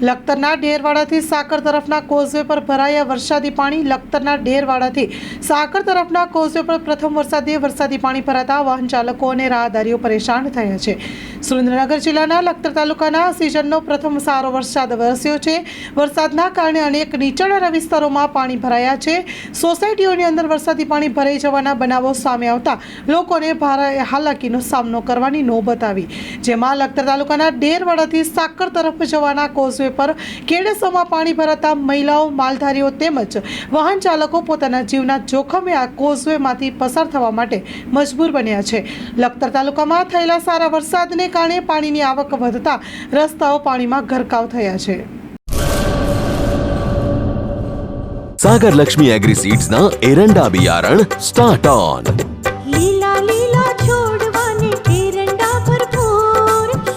લખતરના ડેરવાડાથી સાકર તરફના કોઝવે પર ભરાયા વરસાદી પાણી લખતરના ડેરવાડાથી સાકર તરફના કોઝવે પર પ્રથમ વરસાદે વરસાદી પાણી ભરાતા વાહન ચાલકો અને રાહદારીઓ પરેશાન થયા છે. સુરેન્દ્રનગર જિલ્લાના લખતર તાલુકાના સિઝનનો પ્રથમ સારો વરસાદ વરસ્યો છે. વરસાદના કારણે અનેક નીચાણવાળા વિસ્તારોમાં પાણી ભરાયા છે. સોસાયટીઓની અંદર વરસાદી પાણી ભરાઈ જવાના બનાવો સામે આવતા લોકોને ભારે હાલાકીનો સામનો કરવાની નોબત આવી જેમાં લખતર તાલુકાના ડેરવાડાથી સાકર તરફ જવાના કોઝવે હાઈવે પર કેડેસોમાં પાણી ભરાતા મહિલાઓ માલધારીઓ તેમજ વાહન ચાલકો પોતાના જીવના જોખમે આ કોઝવેમાંથી પસાર થવા માટે મજબૂર બન્યા છે. લખતર તાલુકામાં થયેલા સારા વરસાદને કારણે પાણીની આવક વધતા રસ્તાઓ પાણીમાં ગરકાવ થયા છે. સાગર લક્ષ્મી એગ્રી સીડ્સના એરંડા બિયારણ સ્ટાર્ટ ઓન લીલા લીલા છોડ